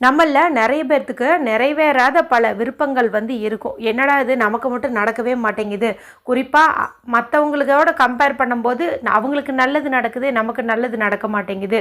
நம்மள நிறைய பேர்த்துக்கு நிறைவேறாத பல விருப்பங்கள் வந்து இருக்கும். என்னடா இது? நமக்கு மட்டும் நடக்கவே மாட்டேங்குது. குறிப்பாக மற்றவங்களுக்கோட கம்பேர் பண்ணும்போது அவங்களுக்கு நல்லது நடக்குது நமக்கு நல்லது நடக்க மாட்டேங்குது.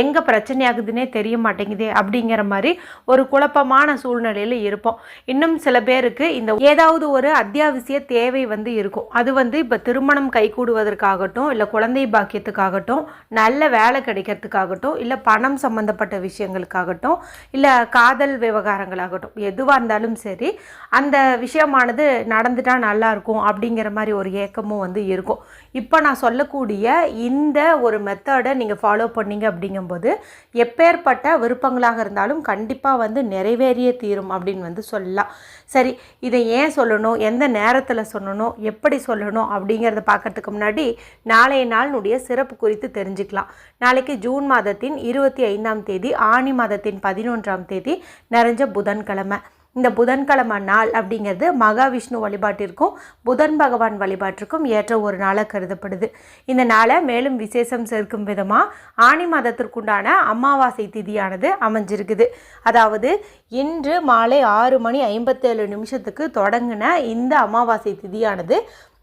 எங்கே பிரச்சனையாகுதுன்னே தெரிய மாட்டேங்குது அப்படிங்கிற மாதிரி ஒரு குழப்பமான சூழ்நிலையில் இருப்போம். இன்னும் சில பேருக்கு இந்த ஏதாவது ஒரு அத்தியாவசிய தேவை வந்து இருக்கும். அது வந்து இப்போ திருமணம் கைகூடுவதற்காகட்டும் இல்லை குழந்தை பாக்கியத்துக்காகட்டும் நல்ல வேலை கிடைக்கிறதுக்காகட்டும் இல்லை பணம் சம்மந்தப்பட்ட விஷயங்களுக்காகட்டும் இல்லை காதல் விவகாரங்களாகட்டும் எதுவாக இருந்தாலும் சரி அந்த விஷயமானது நடந்துட்டால் நல்லாயிருக்கும் அப்படிங்கிற மாதிரி ஒரு ஏக்கமும் வந்து இருக்கும். இப்போ நான் சொல்லக்கூடிய இந்த ஒரு மெத்தடை நீங்கள் ஃபாலோ பண்ணீங்க அப்படிங்கும்போது எப்பேற்பட்ட விருப்பங்களாக இருந்தாலும் கண்டிப்பாக வந்து நிறைவேறிய தீரும் அப்படின்னு வந்து சொல்லலாம். சரி இதை ஏன் சொல்லணும்? எந்த நேரத்தில் சொல்லணும்? எப்படி சொல்லணும்? அப்படிங்கிறத பார்க்கறதுக்கு முன்னாடி நாளைய நாளினுடைய சிறப்பு குறித்து தெரிஞ்சுக்கலாம். நாளைக்கு ஜூன் மாதத்தின் இருபத்தி ஐந்தாம் தேதி ஆணி மாதத்தின் பதினொன்று மூன்றாம் தேதி நிறைஞ்ச புதன்கிழமை. இந்த புதன்கிழமை நாள் அப்படிங்கிறது மகாவிஷ்ணு வழிபாட்டிற்கும் புதன் பகவான் வழிபாட்டிற்கும் ஏற்ற ஒரு நாளாக கருதப்படுது. இந்த நாளை மேலும் விசேஷம் சேர்க்கும் விதமாக ஆணி மாதத்திற்குண்டான அமாவாசை திதியானது அமைஞ்சிருக்குது. அதாவது இன்று மாலை ஆறு மணி ஐம்பத்தேழு நிமிஷத்துக்கு தொடங்கின இந்த அமாவாசை திதியானது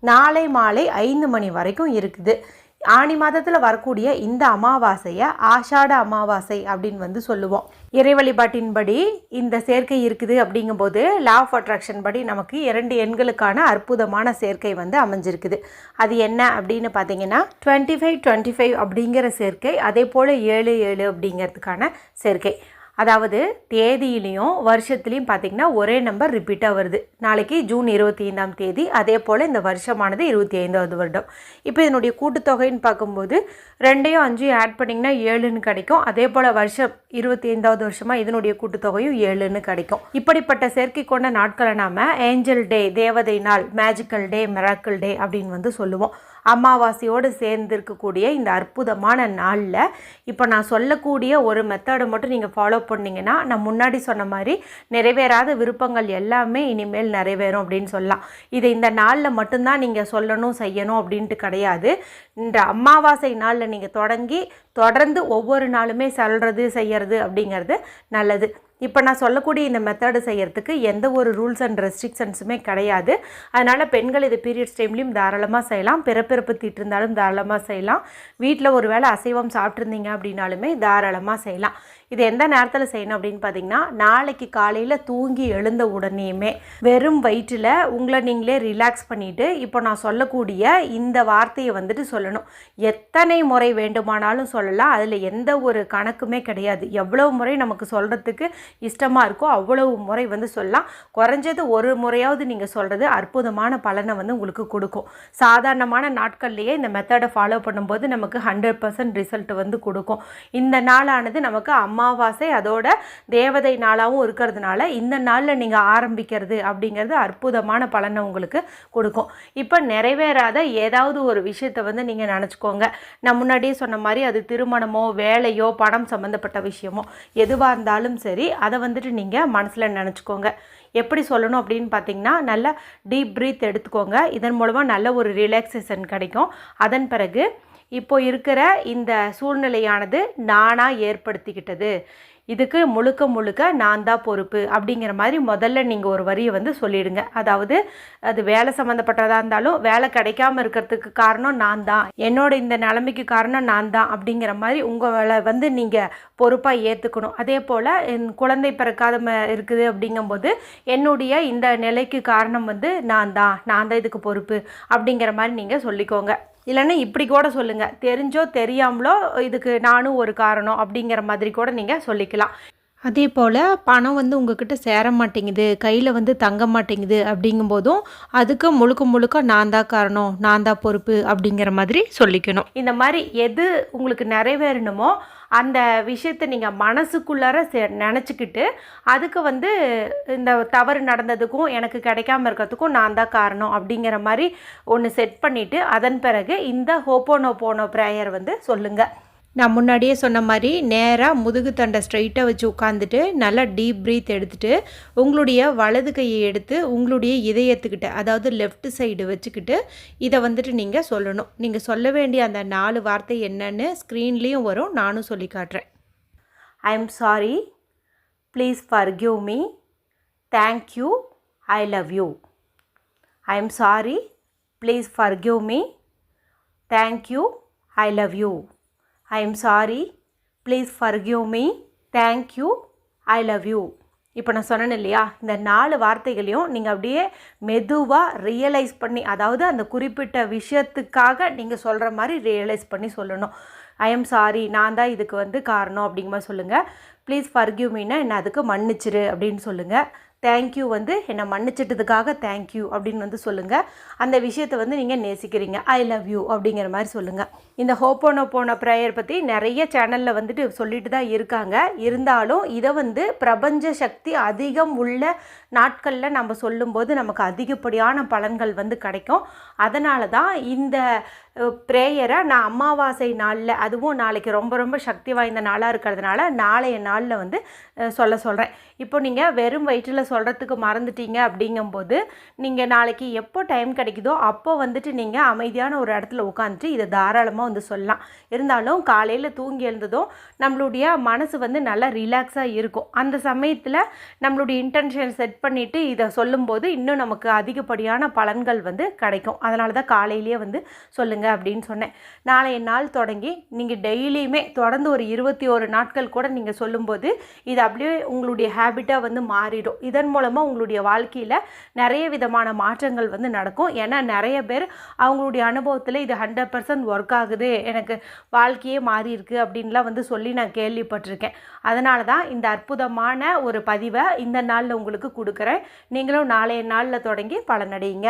நாளை மாலை ஐந்து மணி வரைக்கும் இருக்குது. ஆணி மாதத்தில் வரக்கூடிய இந்த அமாவாசையை ஆஷாட அமாவாசை அப்படின்னு வந்து சொல்லுவோம். இறை வழிபாட்டின்படி இந்த சேர்க்கை இருக்குது அப்படிங்கும்போது லா ஆஃப் அட்ராக்ஷன் படி நமக்கு இரண்டு எண்களுக்கான அற்புதமான சேர்க்கை வந்து அமைஞ்சிருக்குது. அது என்ன அப்படின்னு பார்த்தீங்கன்னா டுவெண்ட்டி ஃபைவ் டுவெண்ட்டி ஃபைவ் அப்படிங்கிற சேர்க்கை அதே போல் ஏழு ஏழு அப்படிங்கிறதுக்கான சேர்க்கை. அதாவது தேதியிலையும் வருஷத்துலையும் பார்த்தீங்கன்னா ஒரே நம்பர் ரிப்பீட்டாக வருது. நாளைக்கு ஜூன் இருபத்தி ஐந்தாம் தேதி அதே போல் இந்த வருஷமானது இருபத்தி ஐந்தாவது வருடம். இப்போ இதனுடைய கூட்டுத்தொகைன்னு பார்க்கும்போது ரெண்டையும் அஞ்சையும் ஆட் பண்ணிங்கன்னா ஏழுன்னு கிடைக்கும். அதே போல் வருஷம் இருபத்தி ஐந்தாவது வருஷமாக இதனுடைய கூட்டுத்தொகையும் ஏழுன்னு கிடைக்கும். இப்படிப்பட்ட சேர்க்கை கொண்ட நாட்களை நாம் ஏஞ்சல் டே தேவதை நாள் மேஜிக்கல் டே மிராக்கிள் டே அப்படின்னு வந்து சொல்லுவோம். அமாவாசையோடு சேர்ந்து இருக்கக்கூடிய இந்த அற்புதமான நாளில் இப்போ நான் சொல்லக்கூடிய ஒரு மெத்தடை மட்டும் நீங்கள் ஃபாலோ பண்ணிங்கன்னா நான் முன்னாடி சொன்ன மாதிரி நிறைவேறாத விருப்பங்கள் எல்லாமே இனிமேல் நிறைவேறும் அப்படின்னு சொல்லலாம். இதை இந்த நாளில் மட்டும்தான் நீங்கள் சொல்லணும் செய்யணும் அப்படின்ட்டு கிடையாது. இந்த அமாவாசை நாளில் நீங்கள் தொடங்கி தொடர்ந்து ஒவ்வொரு நாளுமே சொல்கிறது செய்யறது அப்படிங்கிறது நல்லது. இப்போ நான் சொல்லக்கூடிய இந்த மெத்தடு செய்கிறதுக்கு எந்த ஒரு ரூல்ஸ் அண்ட் ரெஸ்ட்ரிக்ஷன்ஸுமே கிடையாது. அதனால் பெண்கள் இது பீரியட்ஸ் டைம்லையும் தாராளமாக செய்யலாம். பிறப்பிறப்பு தீட்டிருந்தாலும் தாராளமாக செய்யலாம். வீட்டில் ஒரு வேளை அசைவம் சாப்பிட்ருந்தீங்க அப்படின்னாலுமே தாராளமாக செய்யலாம். இது எந்த நேரத்தில் செய்யணும் அப்படின்னு பார்த்தீங்கன்னா நாளைக்கு காலையில் தூங்கி எழுந்த உடனேயுமே வெறும் வயிற்றில் உங்களை நீங்களே ரிலாக்ஸ் பண்ணிவிட்டு இப்போ நான் சொல்லக்கூடிய இந்த வார்த்தையை வந்துட்டு சொல்லணும். எத்தனை முறை வேண்டுமானாலும் சொல்லலாம். அதில் எந்த ஒரு கணக்குமே கிடையாது. எவ்வளவு முறை நமக்கு சொல்கிறதுக்கு இஷ்டமாக இருக்கோ அவ்வளவு முறை வந்து சொல்லலாம். குறைஞ்சது ஒரு முறையாவது நீங்கள் சொல்கிறது அற்புதமான பலனை வந்து உங்களுக்கு கொடுக்கும். சாதாரணமான நாட்கள்லேயே இந்த மெத்தடை ஃபாலோ பண்ணும்போது நமக்கு ஹண்ட்ரட் பர்சன்ட் ரிசல்ட் வந்து கொடுக்கும். இந்த நாளானது நமக்கு அம்மா அமாவாசை அதோட தேவதை நாளாகவும் இருக்கிறதுனால இந்த நாளில் நீங்கள் ஆரம்பிக்கிறது அப்படிங்கிறது அற்புதமான பலனை உங்களுக்கு கொடுக்கும். இப்போ நிறைவேறாத ஏதாவது ஒரு விஷயத்தை வந்து நீங்கள் நினச்சிக்கோங்க. நான் முன்னாடியே சொன்ன மாதிரி அது திருமணமோ வேலையோ பணம் சம்மந்தப்பட்ட விஷயமோ எதுவாக இருந்தாலும் சரி அதை வந்துட்டு நீங்கள் மனசில் நினச்சிக்கோங்க. எப்படி சொல்லணும் அப்படின்னு பார்த்தீங்கன்னா நல்ல டீப் ப்ரீத் எடுத்துக்கோங்க. இதன் மூலமாக நல்ல ஒரு ரிலாக்ஸேஷன் கிடைக்கும். அதன் பிறகு இப்போ இருக்கிற இந்த சூழ்நிலையானது நானாக ஏற்படுத்திக்கிட்டது. இதுக்கு முழுக்க முழுக்க நான் தான் பொறுப்பு அப்படிங்கிற மாதிரி முதல்ல நீங்கள் ஒரு வரியை வந்து சொல்லிடுங்க. அதாவது அது வேலை சம்மந்தப்பட்டதாக இருந்தாலும் வேலை கிடைக்காம இருக்கிறதுக்கு காரணம் நான் தான். என்னோட இந்த நிலைமைக்கு காரணம் நான் தான் அப்படிங்கிற மாதிரி உங்களை வந்து நீங்கள் பொறுப்பாக ஏற்றுக்கணும் அதே போல் என் குழந்தை பிறக்காத ம- இருக்குது அப்படிங்கும்போது என்னுடைய இந்த நிலைக்கு காரணம் வந்து நான் தான். நான் தான் இதுக்கு பொறுப்பு அப்படிங்கிற மாதிரி நீங்கள் சொல்லிக்கோங்க. இல்லைன்னா இப்படி கூட சொல்லுங்கள் தெரிஞ்சோ தெரியாமலோ இதுக்கு நானும் ஒரு காரணம் அப்படிங்கிற மாதிரி கூட நீங்கள் சொல்லிக்கலாம். அதே போல் பணம் வந்து உங்ககிட்ட சேர மாட்டேங்குது கையில் வந்து தங்க மாட்டேங்குது அப்படிங்கும்போதும் அதுக்கு முழுக்க முழுக்க நான் தான் காரணம் நான் தான் பொறுப்பு அப்படிங்கிற மாதிரி சொல்லிக்கணும். இந்த மாதிரி எது உங்களுக்கு நிறைவேறணுமோ அந்த விஷயத்தை நீங்கள் மனசுக்குள்ளார செ நினச்சிக்கிட்டு அதுக்கு வந்து இந்த தவறு நடந்ததுக்கும் எனக்கு கிடைக்காம இருக்கிறதுக்கும் நான் தான் காரணம் அப்படிங்கிற மாதிரி ஒன்று செட் பண்ணிவிட்டு அதன் பிறகு இந்த ஹோப்போனோ போனோ ப்ரேயர் வந்து சொல்லுங்கள் நான் முன்னாடியே சொன்ன மாதிரி நேராக முதுகு தண்டை ஸ்ட்ரைட்டாக வச்சு உட்காந்துட்டு நல்லா டீப் ப்ரீத் எடுத்துட்டு உங்களுடைய வலது கையை எடுத்து உங்களுடைய இதயத்துக்கிட்ட அதாவது லெஃப்ட் சைடு வச்சுக்கிட்டு இதை வந்துட்டு நீங்கள் சொல்லணும். நீங்கள் சொல்ல வேண்டிய அந்த நாலு வார்த்தை என்னன்னு ஸ்க்ரீன்லேயும் வரும் நானும் சொல்லி காட்டுறேன். I am sorry please forgive me thank you I love you I am sorry please forgive me thank you I love you I am sorry please forgive me thank you I love you இப்போ நான் சொன்னேன் இல்லையா? இந்த நாலு வார்த்தைகளையும் நீங்கள் அப்படியே மெதுவாக ரியலைஸ் பண்ணி அதாவது அந்த குறிப்பிட்ட விஷயத்துக்காக நீங்கள் சொல்கிற மாதிரி ரியலைஸ் பண்ணி சொல்லணும். ஐ எம் சாரி நான் தான் இதுக்கு வந்து காரணம் அப்படிங்கிற மாதிரி சொல்லுங்கள் ப்ளீஸ் ஃபர்கியூ மீனா என்னை? அதுக்கு மன்னிச்சிரு அப்படின்னு சொல்லுங்கள் தேங்க்யூ வந்து என்னை மன்னிச்சிட்டதுக்காக தேங்க்யூ அப்படின்னு வந்து சொல்லுங்கள் அந்த விஷயத்தை வந்து நீங்கள் நேசிக்கிறீங்க. ஐ லவ் யூ அப்படிங்கிற மாதிரி சொல்லுங்கள் இந்த ஹோப்போனோ போன ப்ரேயர் பற்றி நிறைய சேனலில் வந்துட்டு சொல்லிட்டு தான் இருக்காங்க. இருந்தாலும் இதை வந்து பிரபஞ்ச சக்தி அதிகம் உள்ள நாட்களில் நம்ம சொல்லும்போது நமக்கு அதிகப்படியான பலன்கள் வந்து கிடைக்கும். அதனால தான் இந்த ப்ரேயரை நான் அமாவாசை நாளில் அதுவும் நாளைக்கு ரொம்ப ரொம்ப சக்தி வாய்ந்த நாளாக இருக்கிறதுனால நாளைய நாளில் வந்து சொல்ல சொல்கிறேன் இப்போ நீங்கள் வெறும் வயிற்றில் சொல்கிறதுக்கு மறந்துட்டீங்க அப்படிங்கும்போது நீங்கள் நாளைக்கு எப்போ டைம் கிடைக்குதோ அப்போ வந்துட்டு நீங்கள் அமைதியான ஒரு இடத்துல உட்காந்துட்டு இதை தாராளமாக வந்து சொல்லலாம். இருந்தாலும் காலையில் தூங்கி எழுந்ததும் நம்மளுடைய மனசு வந்து நல்லா ரிலாக்ஸாக இருக்கும். அந்த சமயத்தில் நம்மளுடைய இன்டென்ஷன் செட் பண்ணிவிட்டு இதை சொல்லும்போது இன்னும் நமக்கு அதிகப்படியான பலன்கள் வந்து கிடைக்கும். அதனால தான் காலையிலேயே வந்து சொல்லுங்கள் அப்படின்னு சொன்னேன். நாளைய நாள் தொடங்கி நீங்கள் டெய்லியுமே தொடர்ந்து ஒரு இருபத்தி ஒரு நாட்கள் கூட நீங்கள் சொல்லும்போது இது அப்படியே உங்களுடைய ஹேபிட்டாக வந்து மாறிடும். இதன் மூலமாக உங்களுடைய வாழ்க்கையில் நிறைய விதமான மாற்றங்கள் வந்து நடக்கும். ஏன்னா நிறைய பேர் அவங்களுடைய அனுபவத்தில் இது ஹண்ட்ரட் பர்சன்ட் ஒர்க் ஆகுது. எனக்கு வாழ்க்கையே மாறியிருக்கு அப்படின்லாம் வந்து சொல்லி நான் கேள்விப்பட்டிருக்கேன். அதனால தான் இந்த அற்புதமான ஒரு பதிவை இந்த நாளில் உங்களுக்கு கொடுக்குறேன். நீங்களும் நாளைய நாளில் தொடங்கி பலனடையுங்க.